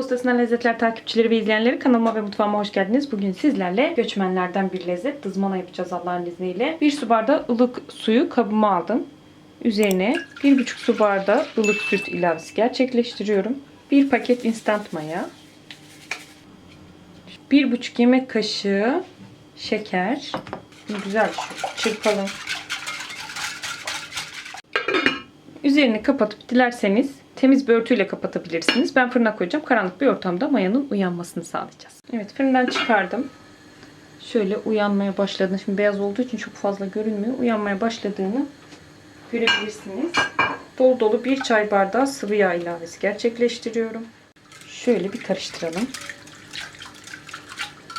Postasından Lezzetler takipçileri ve izleyenleri kanalıma ve mutfağıma hoş geldiniz. Bugün sizlerle göçmenlerden bir lezzet dızmana yapacağız Allah'ın izniyle. Bir su bardağı ılık suyu kabıma aldım. Üzerine bir buçuk su bardağı ılık süt ilavesi gerçekleştiriyorum. Bir paket instant maya. Bir buçuk yemek kaşığı şeker. Güzel şu çırpalım. Üzerini kapatıp dilerseniz temiz bir örtüyle kapatabilirsiniz. Ben fırına koyacağım. Karanlık bir ortamda mayanın uyanmasını sağlayacağız. Evet fırından çıkardım. Şöyle uyanmaya başladığını, şimdi beyaz olduğu için çok fazla görünmüyor. Uyanmaya başladığını görebilirsiniz. Dolu dolu bir çay bardağı sıvı yağ ilavesi gerçekleştiriyorum. Şöyle bir karıştıralım.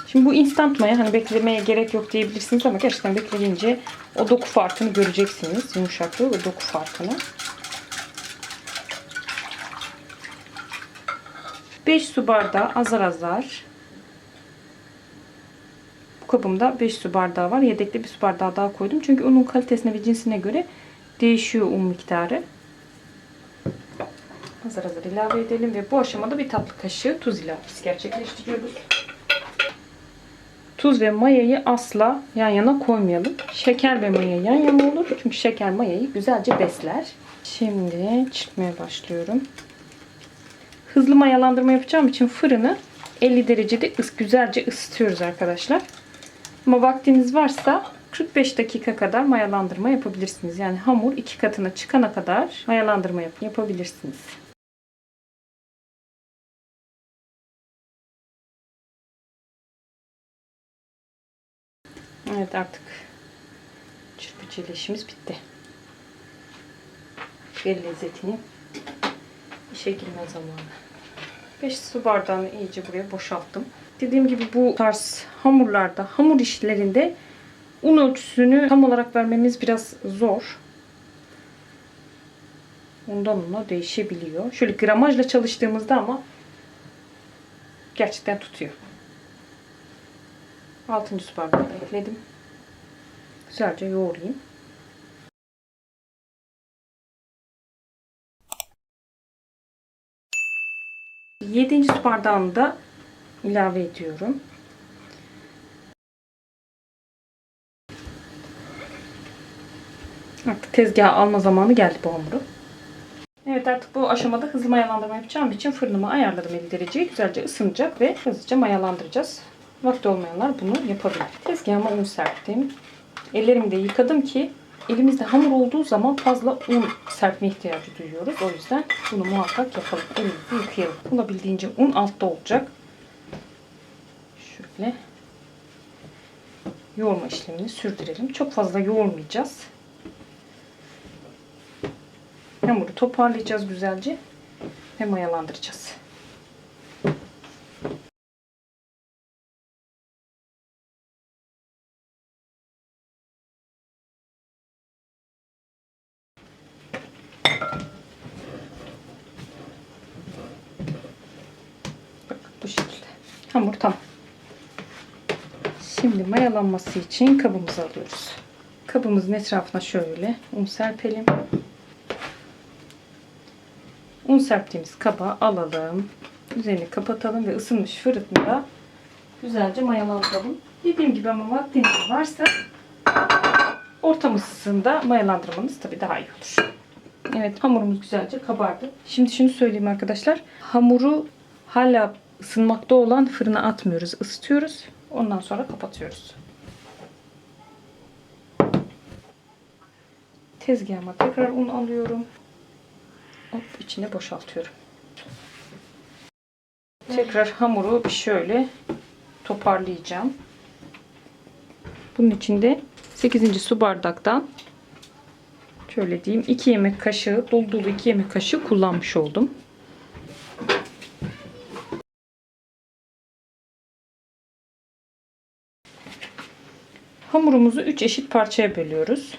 Şimdi bu instant maya hani beklemeye gerek yok diyebilirsiniz ama gerçekten bekleyince o doku farkını göreceksiniz. Yumuşaklığı ve doku farkını. 5 su bardağı azar azar. Bu kabımda 5 su bardağı var. Yedekte bir su bardağı daha koydum. Çünkü unun kalitesine ve cinsine göre değişiyor un miktarı. Azar azar ilave edelim ve bu aşamada bir tatlı kaşığı tuz ilavesi gerçekleştiriyoruz. Tuz ve mayayı asla yan yana koymayalım. Şeker ve maya yan yana olur. Çünkü şeker mayayı güzelce besler. Şimdi çırpmaya başlıyorum. Hızlı mayalandırma yapacağım için fırını 50 derecede güzelce ısıtıyoruz arkadaşlar. Ama vaktiniz varsa 45 dakika kadar mayalandırma yapabilirsiniz. Yani hamur iki katına çıkana kadar mayalandırma yap yapabilirsiniz. Evet artık çırpıcı işimiz bitti. Bir lezzetini işe zamanı. 5 su bardağını iyice buraya boşalttım. Dediğim gibi bu tarz hamurlarda, hamur işlerinde un ölçüsünü tam olarak vermemiz biraz zor. Ondan ona değişebiliyor. Şöyle gramajla çalıştığımızda ama gerçekten tutuyor. 6. su bardağı ekledim. Güzelce yoğurayım. Yedinci su bardağını da ilave ediyorum. Artık tezgaha alma zamanı geldi bu hamuru. Evet artık bu aşamada hızlı mayalandırma yapacağım için fırınımı ayarladım 50 dereceye. Güzelce ısınacak ve hızlıca mayalandıracağız. Vakti olmayanlar bunu yapabilir. Tezgahıma un serptim. Ellerimi de yıkadım ki elimizde hamur olduğu zaman fazla un serpme ihtiyacı duyuyoruz. O yüzden bunu muhakkak yapalım. Elimizi yıkayalım. Olabildiğince un altta olacak. Şöyle yoğurma işlemini sürdürelim. Çok fazla yoğurmayacağız. Hamuru toparlayacağız güzelce ve mayalandıracağız. Bak bu şekilde. Hamur tam. Şimdi mayalanması için kabımızı alıyoruz. Kabımızın etrafına şöyle un serpelim. Un serptiğimiz kaba alalım. Üzerini kapatalım ve ısınmış fırında güzelce mayalandıralım. Dediğim gibi ama vaktiniz varsa ortam ısısında mayalandırmanız tabii daha iyi olur. Evet hamurumuz güzelce kabardı. Şimdi şunu söyleyeyim arkadaşlar. Hamuru hala ısınmakta olan fırına atmıyoruz. ısıtıyoruz. Ondan sonra kapatıyoruz. Tezgahıma tekrar un alıyorum. Hop içine boşaltıyorum. Tekrar hamuru şöyle toparlayacağım. Bunun içinde 8. su bardaktan şöyle diyeyim 2 yemek kaşığı dolu dolu 2 yemek kaşığı kullanmış oldum. Hamurumuzu 3 eşit parçaya bölüyoruz.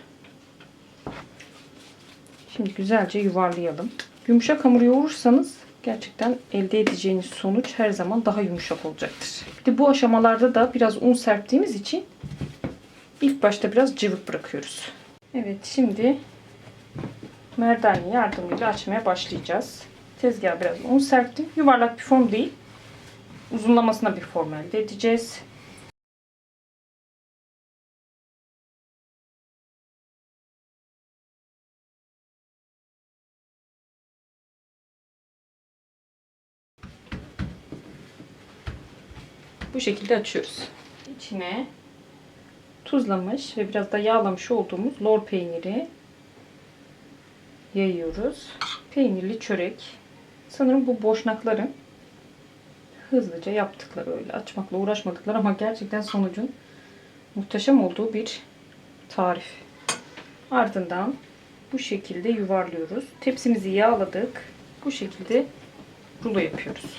Şimdi güzelce yuvarlayalım. Yumuşak hamur yoğurursanız gerçekten elde edeceğiniz sonuç her zaman daha yumuşak olacaktır. Bir de bu aşamalarda da biraz un serptiğimiz için ilk başta biraz cıvık bırakıyoruz. Evet şimdi merdane yardımıyla açmaya başlayacağız. Tezgaha biraz un serptim. Yuvarlak bir form değil. Uzunlamasına bir form elde edeceğiz. Bu şekilde açıyoruz. İçine tuzlamış ve biraz da yağlamış olduğumuz lor peyniri yayıyoruz. Peynirli çörek. Sanırım bu boşnakların hızlıca yaptıkları öyle açmakla uğraşmadıkları ama gerçekten sonucun muhteşem olduğu bir tarif. Ardından bu şekilde yuvarlıyoruz. Tepsimizi yağladık. Bu şekilde rulo yapıyoruz.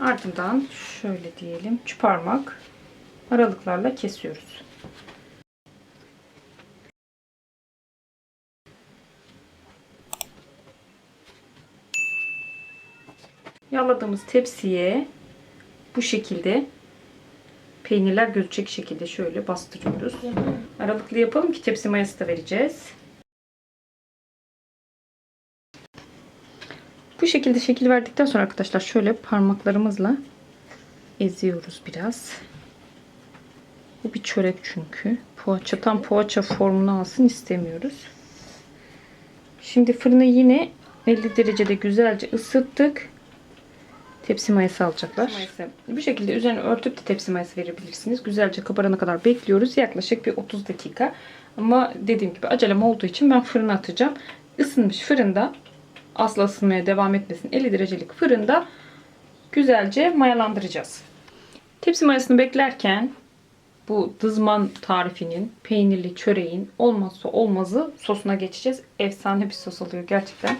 Ardından şöyle diyelim şu parmak aralıklarla kesiyoruz. Yağladığımız tepsiye bu şekilde peynirler gözecek şekilde şöyle bastırıyoruz. Aralıklı yapalım ki tepsi mayası da vereceğiz. Bu şekilde şekil verdikten sonra arkadaşlar şöyle parmaklarımızla eziyoruz biraz. Bu bir çörek çünkü. Poğaça tam poğaça formunu alsın istemiyoruz. Şimdi fırını yine 50 derecede güzelce ısıttık. Tepsi mayası alacaklar. Bu şekilde üzerine örtüp de tepsi mayası verebilirsiniz. Güzelce kabarana kadar bekliyoruz. Yaklaşık bir 30 dakika. Ama dediğim gibi acelem olduğu için ben fırına atacağım. Isınmış fırında asla ısınmaya devam etmesin. 50 derecelik fırında güzelce mayalandıracağız. Tepsi mayasını beklerken bu dızman tarifinin peynirli çöreğin olmazsa olmazı sosuna geçeceğiz. Efsane bir sos oluyor gerçekten.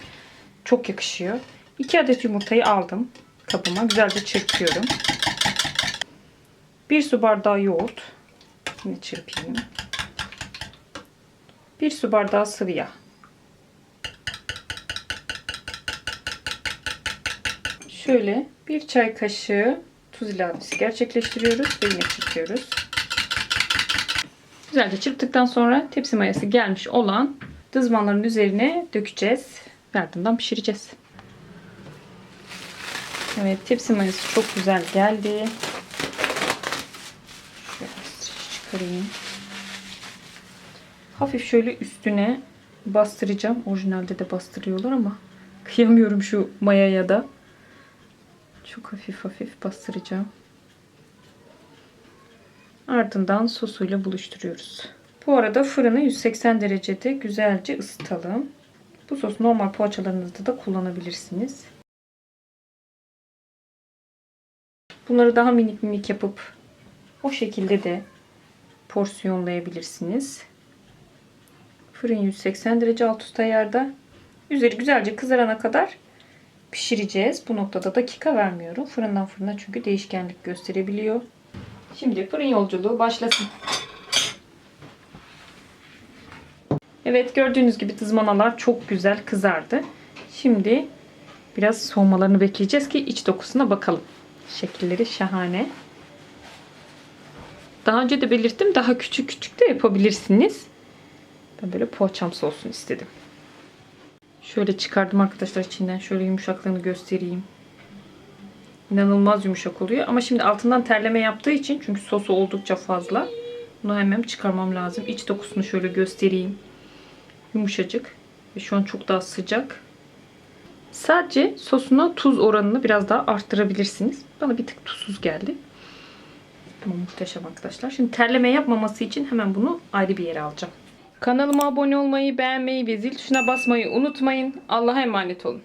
Çok yakışıyor. 2 adet yumurtayı aldım kabıma. Güzelce çırpıyorum. 1 su bardağı yoğurt. Yine çırpayım. 1 su bardağı sıvı yağ. Şöyle bir çay kaşığı tuz ilavesi gerçekleştiriyoruz ve yine çırpıyoruz. Güzelce çırptıktan sonra tepsi mayası gelmiş olan dızmanların üzerine dökeceğiz. Ardından pişireceğiz. Evet tepsi mayası çok güzel geldi. Şöyle çıkarayım. Hafif şöyle üstüne bastıracağım. Orijinalde de bastırıyorlar ama kıyamıyorum şu mayaya da. Çok hafif hafif bastıracağım. Ardından sosuyla buluşturuyoruz. Bu arada fırını 180 derecede güzelce ısıtalım. Bu sos normal poğaçalarınızda da kullanabilirsiniz. Bunları daha minik minik yapıp o şekilde de porsiyonlayabilirsiniz. Fırın 180 derece alt üst ayarda. Üzeri güzelce kızarana kadar pişireceğiz. Bu noktada dakika vermiyorum. Fırından fırına çünkü değişkenlik gösterebiliyor. Şimdi fırın yolculuğu başlasın. Evet gördüğünüz gibi tızmanalar çok güzel kızardı. Şimdi biraz soğumalarını bekleyeceğiz ki iç dokusuna bakalım. Şekilleri şahane. Daha önce de belirttim daha küçük küçük de yapabilirsiniz. Ben böyle poğaçamsı olsun istedim. Şöyle çıkardım arkadaşlar içinden. Şöyle yumuşaklığını göstereyim. İnanılmaz yumuşak oluyor. Ama şimdi altından terleme yaptığı için çünkü sosu oldukça fazla. Bunu hemen çıkarmam lazım. İç dokusunu şöyle göstereyim. Yumuşacık. Ve şu an çok daha sıcak. Sadece sosuna tuz oranını biraz daha arttırabilirsiniz. Bana bir tık tuzsuz geldi. Ama muhteşem arkadaşlar. Şimdi terleme yapmaması için hemen bunu ayrı bir yere alacağım. Kanalıma abone olmayı, beğenmeyi ve zil tuşuna basmayı unutmayın. Allah'a emanet olun.